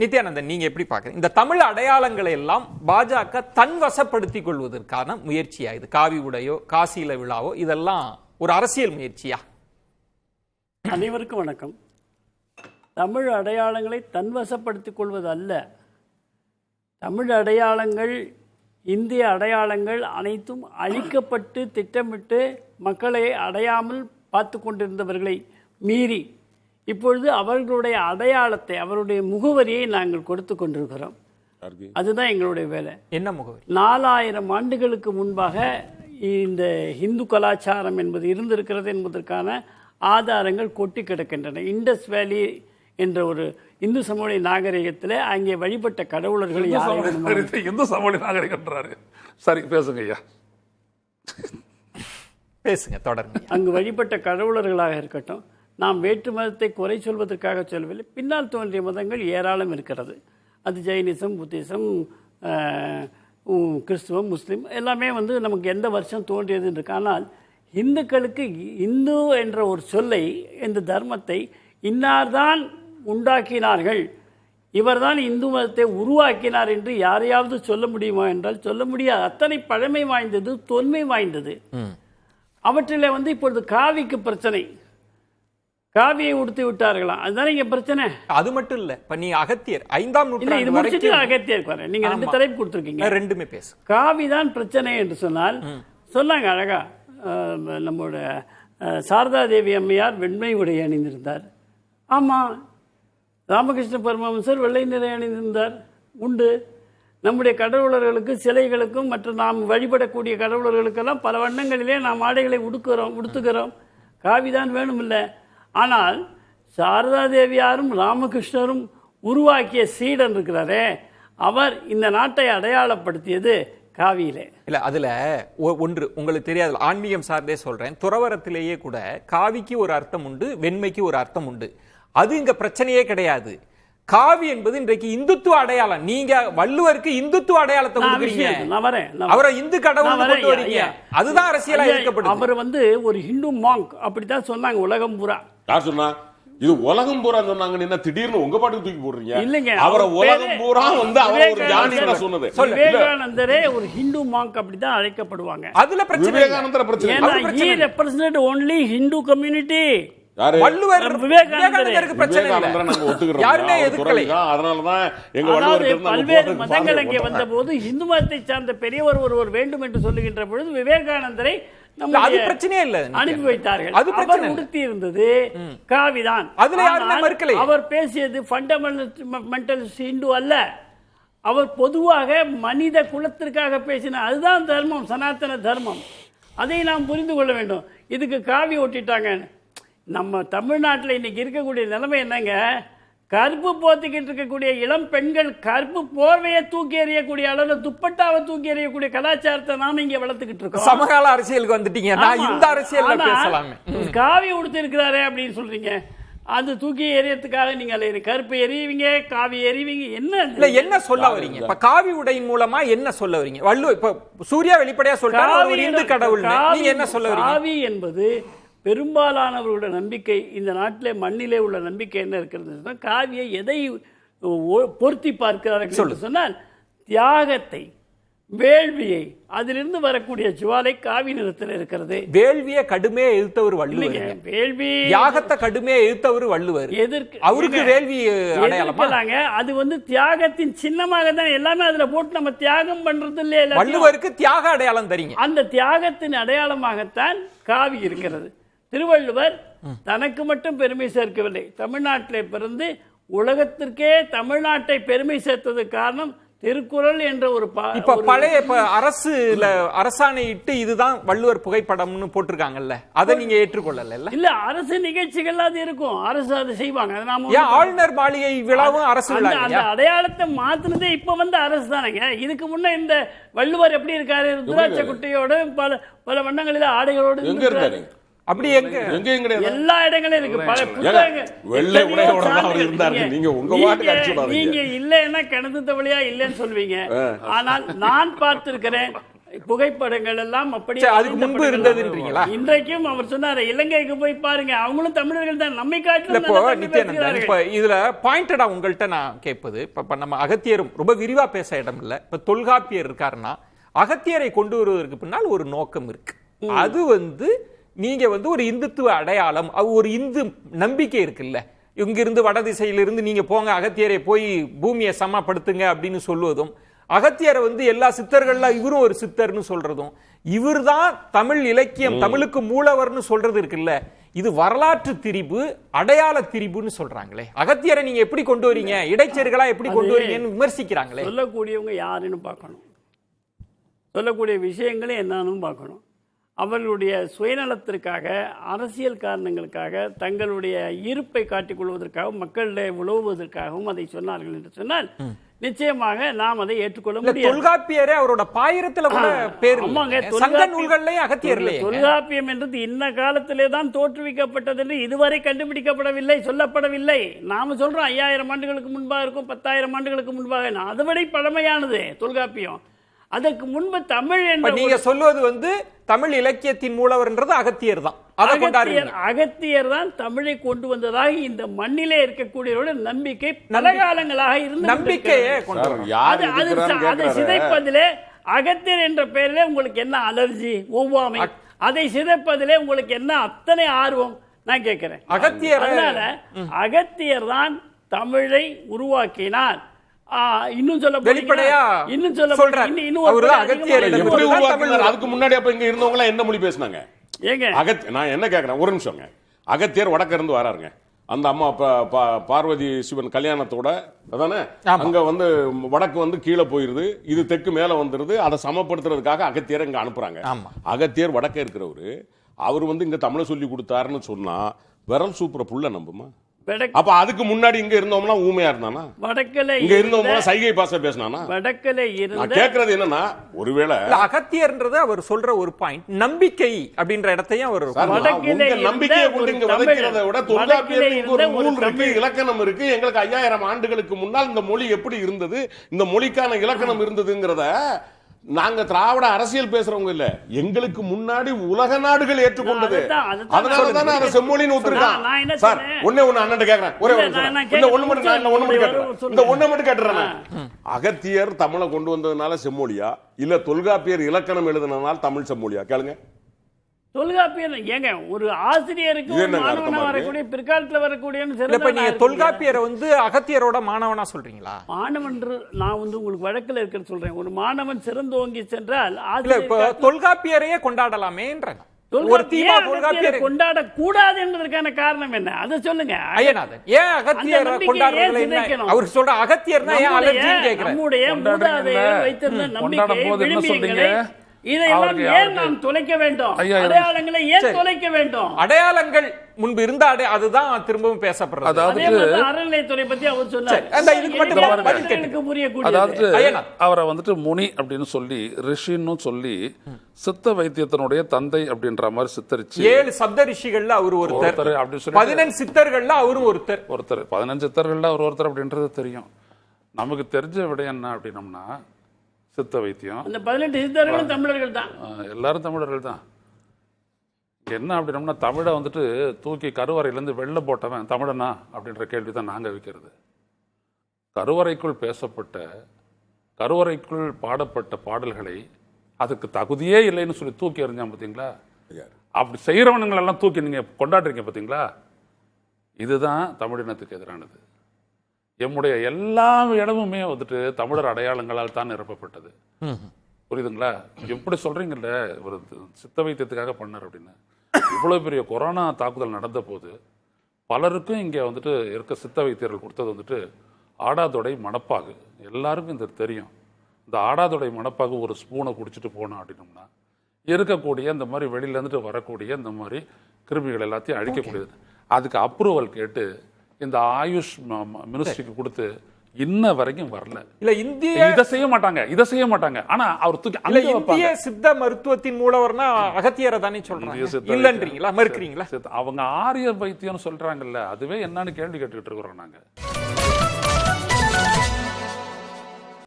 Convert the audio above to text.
நித்யானந்தன் நீங்க எப்படி பாக்குறீங்க இந்த தமிழ் அடையாளங்களை எல்லாம் பாஜக தன் வசப்படுத்திக் கொள்வதற்கான முயற்சியா இது? காவி உடையோ காசியில விழாவோ இதெல்லாம் ஒரு அரசியல் முயற்சியா? அனைவருக்கும் வணக்கம். தமிழ் அடையாளங்களை தன்வசப்படுத்திக் கொள்வது அல்ல. தமிழ் அடையாளங்கள் இந்திய அடையாளங்கள் அனைத்தும் அழிக்கப்பட்டு திட்டமிட்டு மக்களை அடையாமல் பார்த்து கொண்டிருந்தவர்களை மீறி இப்பொழுது அவர்களுடைய அடையாளத்தை அவருடைய முகவரியை நாங்கள் கொடுத்து கொண்டிருக்கிறோம். அதுதான் எங்களுடைய வேலை. என்ன முகவரி? நாலாயிரம் ஆண்டுகளுக்கு முன்பாக இந்த இந்து கலாச்சாரம் என்பது இருந்திருக்கிறது என்பதற்கான ஆதாரங்கள் கொட்டி கிடக்கின்றன. இண்டஸ் வேலி என்ற ஒரு இந்து சமூக நாகரிகத்தில் அங்கே வழிபட்ட கடவுளர்கள் இந்து சமூக நாகரிகன்றாரு சரி பேசுங்க ஐயா. பேசுங்க தொடர்ந்து அங்கு வழிபட்ட கடவுளர்களாக இருக்கட்டும் நாம் வேற்று மதத்தை குறை சொல்வதற்காக சொல்லவில்லை. பின்னால் தோன்றிய மதங்கள் ஏராளம் இருக்கிறது. அது ஜெயினிசம் புத்திசம் கிறிஸ்துவம் முஸ்லீம் எல்லாமே வந்து நமக்கு எந்த வருஷம் தோன்றியதுன்னு இருக்கு ஆனால் இந்துக்களுக்கு இந்து என்ற ஒரு சொல்லை இந்த தர்மத்தை இன்னார்தான் உண்டாக்கினார்கள். இவர்தான் இந்து மதத்தை உருவாக்கினார் என்று யாரையாவது சொல்ல முடியுமா என்றால் சொல்ல முடியாது அத்தனை பழமை வாய்ந்தது தொன்மை வாய்ந்தது. அவற்றிலே வந்து இப்பொழுது காவிக்கு பிரச்சனை. காவியை உடுத்தி விட்டார்களாம் அதுதானே இங்க பிரச்சனை. அது மட்டும் இல்ல இப்ப நீ அகத்தியர் ஐந்தாம் நூற்றாண்டு முடிச்சுட்டு வரைக்கும். அகத்தியர் வரேன் நீங்க ரெண்டு. தலைப்பு கொடுத்துருக்கீங்க. ரெண்டுமே பேசு காவி தான் பிரச்சனை என்று சொன்னால் சொன்னாங்க அழகா. நம்மோட சாரதா தேவி அம்மையார் வெண்மை உடை அணிந்திருந்தார். ஆமா. ராமகிருஷ்ண பரமஹம்சர் வெள்ளை நிறை அணிந்திருந்தார். உண்டு. நம்முடைய கடவுளர்களுக்கு சிலைகளுக்கும் மற்ற நாம் வழிபடக்கூடிய கடவுளர்களுக்கெல்லாம் பல வண்ணங்களிலே நாம் ஆடைகளை உடுக்கிறோம் உடுத்துகிறோம். காவிதான் வேணுமில்ல. ஆனால் சாரதா தேவியாரும் ராமகிருஷ்ணரும் உருவாக்கிய சீடன் இருக்கிறாரே அவர் இந்த நாட்டை அடையாளப்படுத்தியது காவியிலே. இல்ல அதுல ஒ- ஒன்று உங்களுக்கு தெரியாது ஆன்மீகம் சார்ந்தே சொல்றேன். துறவரத்திலேயே கூட காவிக்கு ஒரு அர்த்தம் உண்டு வெண்மைக்கு ஒரு அர்த்தம் உண்டு. அது இங்க பிரச்சனையே கிடையாது. காவி என்பது இன்றைக்கு இந்துத்துவ அடையாளம். நீங்க வள்ளுவருக்கு இந்துத்துவ அடையாளத்தை கொடுக்குறீங்க. அவரை இந்து கடவுள். அதுதான் அரசியலா இருக்கப்படுது அவர் வந்து ஒரு ஹிந்து மாங்க். அப்படித்தான் சொன்னாங்க உலகம் பூரா. யார் சொன்னா? இது உலகம் பூரா சொன்னாங்க என்ன திடீர்னு உங்க பாட்டுக்கு தூக்கி போடுறீங்க? இல்லைங்க. அவரை உலகம் பேரே- வந்து அவர் ஒரு விவேகானந்தர் ஞானி சொன்னது. விவேகானந்தரே ஒரு ஹிந்து மாங்க் அப்படித்தான் அழைக்கப்படுவாங்க. அதுல பிரச்சனை. விவேகானந்தர பிரச்சனை இல்ல. represented only Hindu community Valluvar. விவேகானந்தருக்கு பிரச்சனை இல்ல. யாருமே எதிர்க்கலை. அதனாலதான் எங்க வள்ளுவர் பல்வேறு மதங்கள் பாதை அங்கே. வந்தபோது இந்து மதத்தை சார்ந்த பெரியவர் ஒருவர் வேண்டும் என்று சொல்லுகின்ற பொழுது விவேகானந்தரை அது நம்முடைய பிரச்சனையே இல்ல. அனுப்பி வைத்தார்கள் அது பிரச்சனை அவர் இல்ல. உடுத்தி இருந்தது காவிதான். அதுல யாருமே மறுக்கலை. அவர் பேசியது ஃபண்டமெண்டல் ஹிந்து அல்ல. அவர் பொதுவாக மனித குலத்திற்காக பேசின அதுதான் தர்மம் சனாதன தர்மம். அதை நாம் புரிந்து கொள்ள வேண்டும். இதுக்கு காவி ஒட்டிட்டாங்க நம்ம தமிழ்நாட்டில் இன்னைக்கு இருக்கக்கூடிய நிலைமை என்னங்க? கருப்பு போத்திக்கிட்டு இருக்கக்கூடிய இளம் பெண்கள் கருப்பு போர்வையை தூக்கி எறியக்கூடிய அளவுல துப்பட்டாவை தூக்கி எறியக்கூடிய கலாச்சாரத்தை நாம இங்க வளர்த்துக்கிட்டு இருக்கோம். சமகால அரசியலுக்கு வந்துட்டீங்க. நான். இந்த அரசியல்ல ஆனா, பேசலாமே. காவி உடுத்து இருக்கிறாரே அப்படின்னு சொல்றீங்க. அது தூக்கி எறியறதுக்காக நீங்க. கருப்பு எறிவீங்க காவி எறிவீங்க என்ன? இல்ல என்ன சொல்ல வரீங்க? இப்ப காவி உடையின் மூலமா என்ன சொல்ல வரீங்க? வள்ளுவர் இப்ப சூர்யா வெளிப்படையா சொல்றாரு இந்து கடவுள் நீங்க என்ன சொல்ல வரீங்க? காவி என்பது பெரும்பாலானவர்களோட நம்பிக்கை இந்த நாட்டிலே மண்ணிலே உள்ள நம்பிக்கை என்ன இருக்கிறது காவியை எதை பொருத்தி பார்க்கிறார்கள் என்று சொன்னால் தியாகத்தை வேள்வியை அதிலிருந்து வரக்கூடிய ஜுவாலை காவி நிறத்தில் இருக்கிறது. வேள்விய கடுமையா எதிர்த்தவர் வள்ளுவர். வேள்வி யாகத்தை கடுமையா எதிர்த்தவர் வள்ளுவர். எதிர்க்கு அவருக்கு வேள்வி அடையாளமா? எதிர்க்கலாங்க. அது வந்து தியாகத்தின் சின்னமாக தான் எல்லாமே அதுல போட்டு நம்ம தியாகம் பண்றது இல்லையா? வள்ளுவருக்கு தியாக அடையாளம் தரீங்க அந்த தியாகத்தின் அடையாளமாகத்தான் காவி இருக்கிறது. திருவள்ளுவர் தனக்கு மட்டும் பெருமை சேர்க்கவில்லை. தமிழ்நாட்டிலே பிறந்து உலகத்திற்கே தமிழ்நாட்டை பெருமை சேர்த்ததுக்கு காரணம் திருக்குறள் என்ற ஒரு பா- இப்ப பழைய இப்ப அரசுல அரசாணை இட்டு இதுதான் வள்ளுவர் புகைப்படம்னு போட்டிருக்காங்கல்ல. அதை நீங்க ஏற்றுக்கொள்ளல இல்ல அரசு நிகழ்ச்சிகள் அது இருக்கும். அரசு அதை செய்வாங்க. அதை நாம ஏன் ஆளுநர் மாளிகை விழாவும் அரசு அந்த? அடையாளத்தை மாத்துனதே இப்ப வந்து அரசு தானேங்க. இதுக்கு முன்ன இந்த வள்ளுவர் எப்படி இருக்காரு? ருத்ராட்ச குட்டையோட பல பல வண்ணங்களில ஆடைகளோடு அப்படி எங்க? எங்க? எங்க கிடையாது எல்லா இடங்களும் இருக்கு. பல புத்தகங்க வெள்ளை உடையோட அவர் இருந்தாரு. நீங்க- உங்க பாட்டுக்கு நீங்க- அடிச்சு விடாதீங்க. நீங்க இல்லைன்னா கிணத்து தவளையா இல்லைன்னு சொல்வீங்க. ஆனால் நான் பார்த்திருக்கிறேன் புகைப்படங்கள் எல்லாம் அப்படியே சரி, அதுக்கு முன்பு இருந்ததுன்றீங்களா? இன்றைக்கும் அவர் சொன்னாரு இலங்கைக்கு போய் பாருங்க. அவங்களும் தமிழர்கள் தான். நம்மை இல்ல காட்டிலும் இப்போ நித்யானந்தன். இப்ப இதுல பாயிண்டடா உங்கள்கிட்ட நான் கேட்பது இப்ப இப்ப நம்ம அகத்தியரும் ரொம்ப விரிவா பேச இடம் இல்ல இப்ப தொல்காப்பியர் இருக்காருன்னா அகத்தியரை கொண்டு வருவதற்கு பின்னால் ஒரு நோக்கம் இருக்கு. அது வந்து நீங்க வந்து ஒரு இந்துத்துவ அடையாளம் அது ஒரு இந்து நம்பிக்கை இருக்குல்ல. இங்கிருந்து வட திசையிலிருந்து நீங்க போங்க அகத்தியரை போய் பூமியை சமப்படுத்துங்க அப்படின்னு சொல்லுவதும் அகத்தியரை வந்து எல்லா சித்தர்கள்ல இவரும் ஒரு சித்தர்னு சொல்றதும் இவர்தான் தமிழ் இலக்கியம் தமிழுக்கு மூலவர்னு சொல்றது இருக்குல்ல. இது வரலாற்று திரிபு அடையாள திரிபுன்னு சொல்றாங்களே. அகத்தியரை நீங்க எப்படி கொண்டு வரீங்க? இடைச்செருகளா எப்படி கொண்டு வரீங்கன்னு விமர்சிக்கிறாங்களே. சொல்லக்கூடியவங்க யாருன்னு பார்க்கணும். சொல்லக்கூடிய விஷயங்களை என்னன்னு பார்க்கணும். அவர்களுடைய சுயநலத்திற்காக அரசியல் காரணங்களுக்காக தங்களுடைய இருப்பை காட்டிக் கொள்வதற்காக மக்களிடையே உழவுவதற்காகவும் அதை சொன்னார்கள் என்று சொன்னால் நிச்சயமாக நாம் அதை ஏற்றுக்கொள்ள முடியாது. தொல்காப்பியரே அவரோட பாயிரத்துல கூட பேர் ஆமாங்க. சங்க தொல்காப்பியம் நூல்கள்லயும் அகத்தியர் இல்லையே தொல்காப்பியம் என்றது இன்ன காலத்திலே தான் தோற்றுவிக்கப்பட்டது என்று இதுவரை கண்டுபிடிக்கப்படவில்லை சொல்லப்படவில்லை. நாம சொல்றோம் ஐயாயிரம் ஆண்டுகளுக்கு முன்பாக இருக்கும் பத்தாயிரம் ஆண்டுகளுக்கு முன்பாக. அதுவரை பழமையானது தொல்காப்பியம். அதற்கு முன்பு தமிழ் என்ற நீங்க சொல்வது வந்து தமிழ் இலக்கியத்தின் மூலவர்ன்றது அகத்தியர் தான். அகத்தியர் அகத்தியர் தான் தமிழை கொண்டு வந்ததாக இந்த மண்ணிலே இருக்கக்கூடியவரோட நம்பிக்கை பல காலங்களாக இருந்து நம்பிக்கையே அது. சிதைப்பதிலே அகத்தியர் என்ற பெயரிலே உங்களுக்கு என்ன அலர்ஜி ஒவ்வாமை? அதை சிதைப்பதிலே உங்களுக்கு என்ன அத்தனை ஆர்வம்? நான் கேட்கிறேன் அகத்தியரை- அதனால அகத்தியர் தான் தமிழை உருவாக்கினார். இன்னும் சொல்ல வெளிப்படையா இன்னும் சொல்ல சொல்றார். இன்னும் அதுக்கு முன்னாடி அப்ப இங்க இருந்தவங்க எல்லாம் என்ன மொழி பேசுனாங்க? ஏங்க? அகத் நான் என்ன கேக்குறேன்? ஒரு நிமிஷங்க அகத்தியர் வடக்க இருந்து வராருங்க. அந்த அம்மா ப- ப- பார்வதி சிவன் கல்யாணத்தோட அதானே. அங்க வந்து வடக்கு வந்து கீழே போயிருது. இது தெற்கு மேல வந்துருது. அதை சமப்படுத்துறதுக்காக அகத்தியரை இங்க அனுப்புறாங்க. ஆமா. அகத்தியர் வடக்க இருக்கிறவரு. அவர் வந்து இங்க தமிழை சொல்லி கொடுத்தாருன்னு சொன்னா விரல் சூப்பர புள்ள நம்புமா? அப்ப அதுக்கு முன்னாடி இங்க இருந்தவங்களா ஊமையா இருந்தானா வடக்கில் இங்க இருந்தவங்க சைகை பாச பேசினானா வடக்கில் நான் இருந்த கேக்குறது என்னன்னா ஒருவேளை அகத்தியர்ன்றது அவர் சொல்ற ஒரு பாயிண்ட் நம்பிக்கை அப்படின்ற இடத்தையும் அவர் வடக்கிலே நம்பிக்கையை கொண்டு ஒரு இங்க விதைக்கிறதை விட இங்க ஒரு நூல் இருக்கு. இலக்கணம் இருக்கு எங்களுக்கு ஐயாயிரம் ஆண்டுகளுக்கு முன்னால் இந்த மொழி எப்படி இருந்தது இந்த மொழிக்கான இலக்கணம் இருந்ததுங்கிறத நாங்க திராவிட அரசியல் பேசுறவங்க இல்ல. எங்களுக்கு முன்னாடி உலக நாடுகள் ஏற்றுக்கொண்டது. அதுதான், அதுதான் அதனால நான் தானே அதை. செம்மொழின்னு ஒத்துருக்கான் சார் சொன்னேன்? ஒண்ணே ஒண்ணு அண்ணன் கேக்குறேன். ஒரே இந்த ஒண்ணு மட்டும் நான் இந்த ஒண்ணு மட்டும் கேட்டுறேன். சொல்லுங்க. இந்த ஒண்ணு மட்டும் கேட்டுறேன் நான். அகத்தியர் தமிழை கொண்டு வந்ததுனால செம்மொழியா? இல்ல தொல்காப்பியர் இலக்கணம் எழுதுனதுனால தமிழ் செம்மொழியா? கேளுங்க. தொல்காப்பியர் ஏங்க ஒரு ஆசிரியருக்கு மாணவனா? வரக்கூடிய பிற்காலத்துல வரக்கூடிய இப்ப நீங்க தொல்காப்பியரை வந்து அகத்தியரோட மாணவனா சொல்றீங்களா? மாணவன் நான் வந்து உங்களுக்கு வழக்கில் இருக்கிறது சொல்றேன். ஒரு மாணவன் சிறந்தோங்கி சென்றால் இல்ல இப்ப தொல்காப்பியரையே கொண்டாடலாமேன்ற ஒரு தீமா தொல்காப்பியர். கொண்டாட கூடாது என்பதற்கான காரணம் என்ன? அதை சொல்லுங்க. ஐயனாதன் ஏன் அகத்தியர் சிதைக்கணும்? அவர் சொல்ற அகத்தியர்னா ஏன் நம்முடைய- அலர்ஜின்னு கேக்குறேன் நம்முடைய மூதாதையர் வைத்திருந்த நம்பிக்கை இதையெல்லாம் ஏன் நாம் தொலைக்க வேண்டும்? அடையாளங்களை ஏன். தொலைக்க வேண்டும்? அடையாளங்கள் முன்பு இருந்த அடை அதுதான் திரும்பவும் பேசப்படுறது. அதாவது அறநிலையத்துறை பத்தி அவர் சொன்னார். அதாவது. அவரை வந்துட்டு முனி அப்படின்னு சொல்லி ரிஷின்னு சொல்லி சித்த வைத்தியத்தினுடைய தந்தை அப்படின்ற மாதிரி சித்தரிச்சு ஏழு சப்த ரிஷிகள்ல அவர் ஒருத்தர். ஒருத்தர் அப்படி சொல்லி பதினெண் சித்தர்கள்ல அவரும் ஒருத்தர். ஒருத்தர். பதினஞ்சு சித்தர்கள்ல அவர் ஒருத்தர் அப்படின்றது தெரியும். நமக்கு தெரிஞ்ச விட என்ன அப்படின்னம்னா சித்த வைத்தியம். அந்த பதினெட்டு சித்தர்களும் தமிழர்கள் தான் எல்லாரும் தமிழர்கள் தான் என்ன அப்படின்னம்னா தமிழை வந்துட்டு தூக்கி கருவறையிலேருந்து வெளில போட்டவன் தமிழனா அப்படின்ற கேள்வி தான் நாங்கள் வைக்கிறது. கருவறைக்குள் பேசப்பட்ட கருவறைக்குள் பாடப்பட்ட பாடல்களை அதுக்கு தகுதியே இல்லைன்னு சொல்லி தூக்கி எறிஞ்சான் பார்த்தீங்களா அப்படி செய்கிறவனுங்களெல்லாம் தூக்கி நீங்கள் கொண்டாடுறீங்க பார்த்தீங்களா இதுதான் தமிழினத்துக்கு எதிரானது. எம்முடைய எல்லா இடமுமே வந்துட்டு தமிழர் அடையாளங்களால் தான் நிரப்பப்பட்டது. புரியுதுங்களா? எப்படி சொல்றீங்கல்ல? ஒரு சித்த வைத்தியத்துக்காக பண்ணார் அப்படின்னு. இவ்வளவு பெரிய கொரோனா தாக்குதல் நடந்த போது பலருக்கும் இங்க வந்துட்டு இருக்க சித்த வைத்தியர்கள் கொடுத்தது வந்துட்டு ஆடாதொடை மணப்பாகு எல்லாருக்கும் இது தெரியும். இந்த ஆடாதொடை மணப்பாகு ஒரு ஸ்பூனை குடிச்சிட்டு போனோம் அப்படின்னோம்னா இருக்கக்கூடிய இந்த மாதிரி வெளியில இருந்துட்டு வரக்கூடிய இந்த மாதிரி கிருமிகள் எல்லாத்தையும் அழிக்கக்கூடியது. அதுக்கு அப்ரூவல் கேட்டு இந்த ஆயுஷ் மினிஸ்ட்ரிக்கு கொடுத்து இன்ன வரைக்கும் வரல. இல்ல இந்திய இதை செய்ய மாட்டாங்க இதை செய்ய மாட்டாங்க. ஆனா அவர் தூக்கி வைப்பாங்க. இந்திய சித்த மருத்துவத்தின் மூலவர்னா அகத்தியரை தானே சொல்றாங்க. இல்லன்றீங்களா. மறுக்கிறீங்களா? அவங்க ஆரிய வைத்தியம்னு சொல்றாங்கல்ல அதுவே என்னன்னு கேள்வி கேட்டுக்கிட்டு இருக்கிறோம் நாங்க.